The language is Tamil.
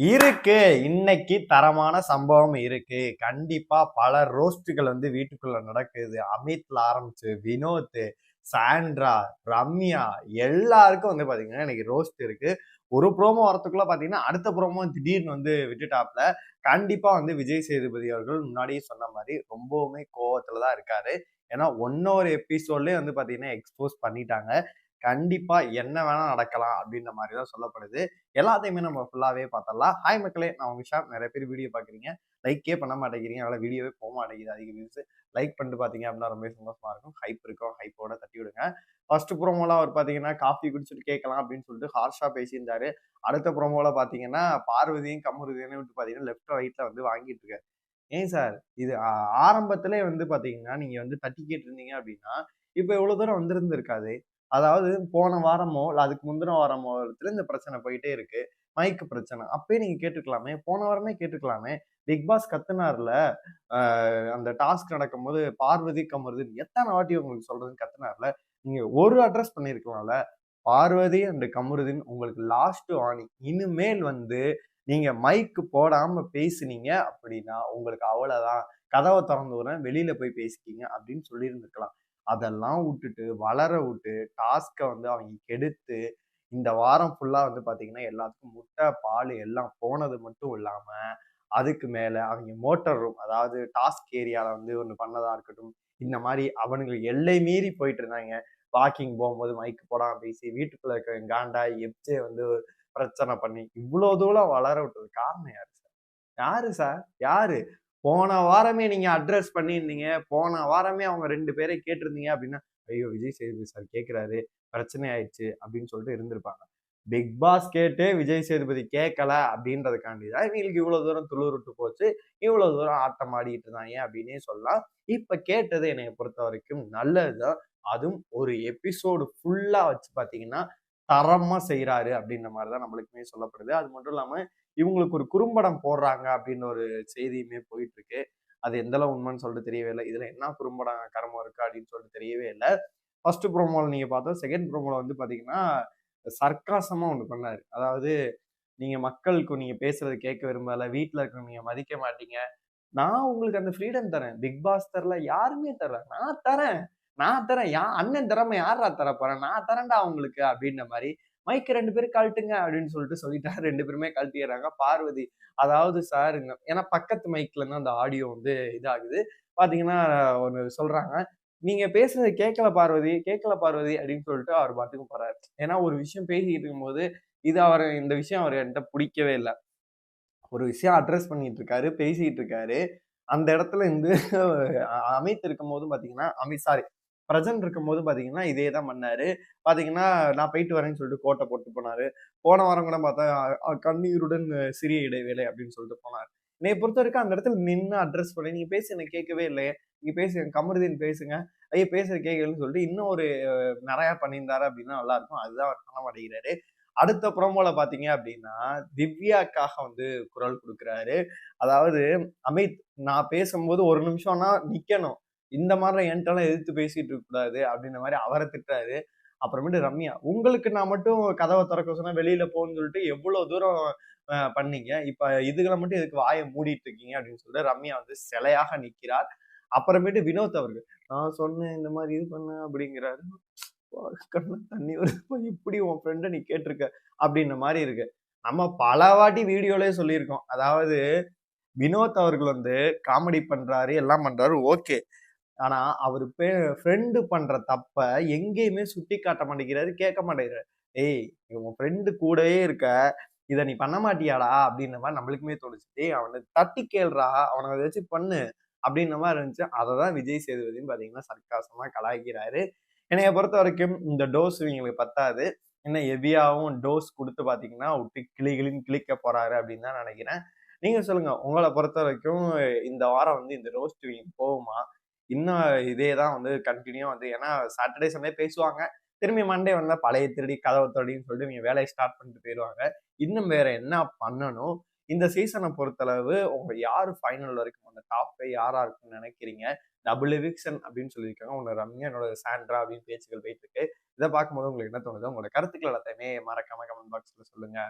இருக்கு. இன்னைக்கு தரமான சம்பவம் இருக்கு. கண்டிப்பா பல ரோஸ்டுகள் வந்து வீட்டுக்குள்ள நடக்குது. அமித்ல ஆரம்பிச்சு வினோத் சாண்ட்ரா ரம்யா எல்லாருக்கும் வந்து பாத்தீங்கன்னா இன்னைக்கு ரோஸ்ட் இருக்கு. ஒரு ப்ரோமோ வரத்துக்குள்ள பாத்தீங்கன்னா அடுத்த ப்ரோமோ திடீர்னு வந்து விட்டுட்டாப்ல. கண்டிப்பா வந்து விஜய் சேதுபதி அவர்கள் முன்னாடியே சொன்ன மாதிரி ரொம்பவுமே கோவத்துல தான் இருக்காரு. ஏன்னா ஒன்னொரு எபிசோட்லயே வந்து பாத்தீங்கன்னா எக்ஸ்போஸ் பண்ணிட்டாங்க. கண்டிப்பா என்ன வேணா நடக்கலாம் அப்படின்ற மாதிரி தான் சொல்லப்படுது. எல்லாத்தையுமே நம்ம ஃபுல்லாவே பார்த்தலாம் ஹாய் மக்களே நான் உங்க நிறைய பேர் வீடியோ பாக்குறீங்க லைக்கே பண்ண மாட்டேங்கிறீங்க. அதனால வீடியோவே போக மாட்டேங்குது. அதிக வியூஸ் லைக் பண்ணிட்டு பாத்தீங்க அப்படின்னா ரொம்ப சந்தோஷமா இருக்கும். ஹைப் இருக்கும். ஹைப்போட தட்டி விடுங்க. ஃபர்ஸ்ட் ப்ரோமோலாம் அவர் பார்த்தீங்கன்னா காஃபி குடிச்சிட்டு கேட்கலாம் அப்படின்னு சொல்லிட்டு ஹார்ஷாக பேசியிருந்தாரு. அடுத்த ப்ரோமோல பார்த்தீங்கன்னா பார்வதியும் கமருதியும் விட்டு பார்த்தீங்கன்னா லெஃப்ட் ரைட்டில் வந்து வாங்கிட்டு இருக்காரு. ஏன் சார்? இது ஆரம்பத்திலே வந்து பார்த்தீங்கன்னா நீங்கள் வந்து தட்டி கேட்டிருந்தீங்க அப்படின்னா இப்போ இவ்வளோ தூரம் வந்திருந்துருக்காது? அதாவது போன வாரமோ இல்லை அதுக்கு முந்தின வாரமோ இடத்துல இந்த பிரச்சனை போயிட்டே இருக்கு. மைக்கு பிரச்சனை. அப்பயே நீங்க கேட்டுக்கலாமே. போன வாரமே கேட்டுக்கலாமே. பிக் பாஸ் கத்துனார்ல அந்த டாஸ்க் நடக்கும்போது பார்வதி கமருதுன்னு எத்தனை வாட்டி உங்களுக்கு சொல்றதுன்னு கத்துனார்ல? நீங்க ஒரு அட்ரஸ் பண்ணிருக்கலாம்ல. பார்வதி அண்ட் கமருதின் உங்களுக்கு லாஸ்ட் வார்னிங் இனிமேல் வந்து நீங்க மைக்கு போடாம பேசுனீங்க அப்படின்னா உங்களுக்கு அவ்வளவுதான். கதவை திறந்து விடுறேன் வெளியில போய் பேசிக்கிங்க அப்படின்னு சொல்லியிருந்திருக்கலாம். அதெல்லாம் விட்டுட்டு வளர விட்டு டாஸ்க்கை வந்து அவங்க கெடுத்து இந்த வாரம் ஃபுல்லாக வந்து பார்த்தீங்கன்னா எல்லாத்துக்கும் முட்டை பால் எல்லாம் போனது மட்டும் இல்லாமல் அதுக்கு மேலே அவங்க மோட்டர் ரூம் அதாவது டாஸ்க் ஏரியாவில் வந்து ஒன்று பண்ணதாக இருக்கட்டும் இந்த மாதிரி அவனுங்க எல்லை மீறி போயிட்டு இருந்தாங்க. வாக்கிங் போகும்போது மைக்கு போடாம பேசி வீட்டுக்குள்ள இருக்க காண்டா எப்சே வந்து பிரச்சனை பண்ணி இவ்வளோ தூரம் வளர விட்டது. காரணம் யாரு சார் யாரு சார் யாரு? போன வாரமே நீங்கள் அட்ரஸ் பண்ணியிருந்தீங்க. போன வாரமே அவங்க ரெண்டு பேரை கேட்டிருந்தீங்க அப்படின்னா ஐயோ விஜய் சேதுபதி சார் கேட்குறாரு. பிரச்சனை ஆயிடுச்சு. அப்படின்னு சொல்லிட்டு இருந்திருப்பாங்க. பிக் பாஸ் கேட்டு விஜய் சேதுபதி கேட்கல அப்படின்றதுக்காண்டி தான் இவங்களுக்கு இவ்வளோ தூரம் துளுருட்டு போச்சு. இவ்வளோ தூரம் ஆட்டம் ஆடிட்டு இருந்தாங்க அப்படின்னே சொல்லலாம். இப்போ கேட்டது என்னை பொறுத்த வரைக்கும் நல்லது தான் அதுவும் ஒரு எபிசோடு ஃபுல்லாக வச்சு பார்த்தீங்கன்னா தரமா செய்கிறாரு அப்படின்ற மாதிரி தான் நம்மளுக்குமே சொல்லப்படுது. அது மட்டும் இல்லாம இவங்களுக்கு ஒரு குறும்படம் போடுறாங்க அப்படின்னு ஒரு செய்தியுமே போயிட்டு இருக்கு அது எந்த அளவு உண்மைன்னு சொல்லிட்டு தெரியவே இல்லை. இதுல என்ன குறும்படம் கரமம் இருக்கு அப்படின்னு சொல்லிட்டு தெரியவே இல்லை. ஃபர்ஸ்ட் ப்ரோமோல நீங்க பார்த்தா செகண்ட் ப்ரோமோல வந்து பாத்தீங்கன்னா சர்க்காசமா ஒண்ணு பண்ணாரு. அதாவது நீங்க மக்களுக்கு நீங்க பேசுறது கேட்க விரும்பல வீட்டுல இருக்க நீங்க மதிக்க மாட்டீங்க. நான் உங்களுக்கு அந்த ஃப்ரீடம் தரேன். பிக் பாஸ் தரல யாருமே தரல. நான் தரேன். நான் தரேன் யா அண்ணன் திறமை யாரா தர போறேன் நான் தரேன்டா அவங்களுக்கு அப்படின்ற மாதிரி மைக்கு ரெண்டு பேரும் கழட்டுங்க அப்படின்னு சொல்லிட்டு சொல்லிட்டாரு. ரெண்டு பேருமே கழட்டிடுறாங்க. பார்வதி அதாவது சார் ஏன்னா பக்கத்து மைக்ல இருந்து அந்த ஆடியோ வந்து இதாகுது. பாத்தீங்கன்னா ஒன்று சொல்றாங்க நீங்க பேசுறது கேட்கல பார்வதி கேட்கல பார்வதி அப்படின்னு சொல்லிட்டு அவர் பாட்டுக்கு போறாரு. ஏன்னா ஒரு விஷயம் பேசிக்கிட்டு இருக்கும்போது இது அவர் இந்த விஷயம் அவர் என்கிட்ட பிடிக்கவே இல்லை. ஒரு விஷயம் அட்ரஸ் பண்ணிட்டு இருக்காரு பேசிக்கிட்டு இருக்காரு அந்த இடத்துல இருந்து அமைத்து இருக்கும் போதும் பாத்தீங்கன்னா அமித் சாரி பிரசன்ட் இருக்கும்போது பார்த்தீங்கன்னா இதே தான் பண்ணாரு. பார்த்தீங்கன்னா நான் போயிட்டு வரேன்னு சொல்லிட்டு கோட்டை போட்டு போனார். போன வாரம் கூட பார்த்தா கண்ணீருடன் சிறிய இடைவேளை அப்படின்னு சொல்லிட்டு போனார். என்னை பொறுத்த வரைக்கும் அந்த இடத்துல நின்று அட்ரஸ் பண்ணி நீங்கள் பேசி எனக்கு கேட்கவே இல்லையே. நீங்கள் பேசுங்க கமருதீன் பேசுங்க. ஐயா பேசுகிற கேட்கலன்னு சொல்லிட்டு இன்னும் ஒரு நிறையா பண்ணியிருந்தாரு அப்படின்னா நல்லாயிருக்கும் அதுதான் அவர் பண்ண மாட்டேங்கிறாரு அடுத்த ப்ரோமோல பாத்தீங்க அப்படின்னா திவ்யாக்காக வந்து குரல் கொடுக்குறாரு. அதாவது அமித் நான் பேசும்போது ஒரு நிமிஷம்னா நிக்கணும். இந்த மாதிரி என்கிட்டலாம் எதிர்த்து பேசிட்டு இருக்கக்கூடாது அப்படின்ற மாதிரி அவரை திட்டுறாரு. அப்புறமேட்டு ரம்யா உங்களுக்கு நான் மட்டும் கதவை திறக்க சொன்னா வெளியில போன்னு சொல்லிட்டு எவ்வளவு தூரம் பண்ணீங்க? இப்ப இதுகளை மட்டும் எதுக்கு வாயை மூடிட்டு இருக்கீங்க? அப்படின்னு சொல்லிட்டு ரம்யா வந்து சிலையாக நிற்கிறார் அப்புறமேட்டு வினோத் அவர்கள் நான் சொன்னேன் இந்த மாதிரி இது பண்ண அப்படிங்கிறாரு. கண்ணு தண்ணி வருது இப்படி உன் ஃப்ரெண்டை நீ கேட்டிருக்க அப்படின்ற மாதிரி இருக்கு. நம்ம பல வாட்டி வீடியோலயே சொல்லியிருக்கோம். அதாவது வினோத் அவர்கள் வந்து காமெடி பண்றாரு எல்லாம் பண்றாரு ஓகே. ஆனா அவர் ஃப்ரெண்டு பண்ற தப்ப எங்கேயுமே சுட்டி காட்ட மாட்டேங்கிறாரு கேட்க மாட்டேங்கிறாரு. ஏய் உன் ஃப்ரெண்டு கூடவே இருக்க. இதை நீ பண்ண மாட்டியாடா? அப்படின்ற மாதிரி நம்மளுக்குமே தோணுச்சு. ஏய் அவனை தட்டி கேள்றா அவனை ஏதாச்சும் பண்ணு. அப்படின்ற மாதிரி இருந்துச்சு. அதை தான் விஜய் சேதுபதினு பார்த்தீங்கன்னா சர்க்காசமா கலாய்க்கிறாரு. என்னைய பொறுத்த வரைக்கும் இந்த டோஸ் இவங்களுக்கு பத்தாது. என்ன ஹெவியாவும் டோஸ் கொடுத்து பார்த்தீங்கன்னா விட்டு கிளி கிளிக்க போறாரு அப்படின்னு தான் நினைக்கிறேன். நீங்க சொல்லுங்க. உங்களை பொறுத்த வரைக்கும் இந்த வாரம் வந்து இந்த ரோஸ்ட் போகுமா? இன்னும் இதே தான் வந்து கண்டினியூ வந்து ஏன்னா சாட்டர்டே சண்டே பேசுவாங்க. திரும்பி மண்டே வந்தால் பழைய திருடி கதவை தொடின்னு சொல்லிட்டு இவங்க வேலையை ஸ்டார்ட் பண்ணிட்டு போயிடுவாங்க. இன்னும் வேற என்ன பண்ணணும்? இந்த சீசனை பொறுத்தளவு உங்க யார் ஃபைனல் வரைக்கும் அந்த டாப் ஃபைவ் யாரா இருக்கும்னு நினைக்கிறீங்க? டபுள் எவிக்ஷன் அப்படின்னு சொல்லியிருக்காங்க. உன்னோட ரம்யா என்னோட சாண்ட்ரா அப்படின்னு பேச்சுகள் போயிட்டு இருக்கு. இதை பார்க்கும்போது உங்களுக்கு என்ன தோணுது? உங்களோட கருத்துக்கள் எல்லாத்தையுமே மறக்காம கமெண்ட் பாக்ஸ்ல சொல்லுங்க.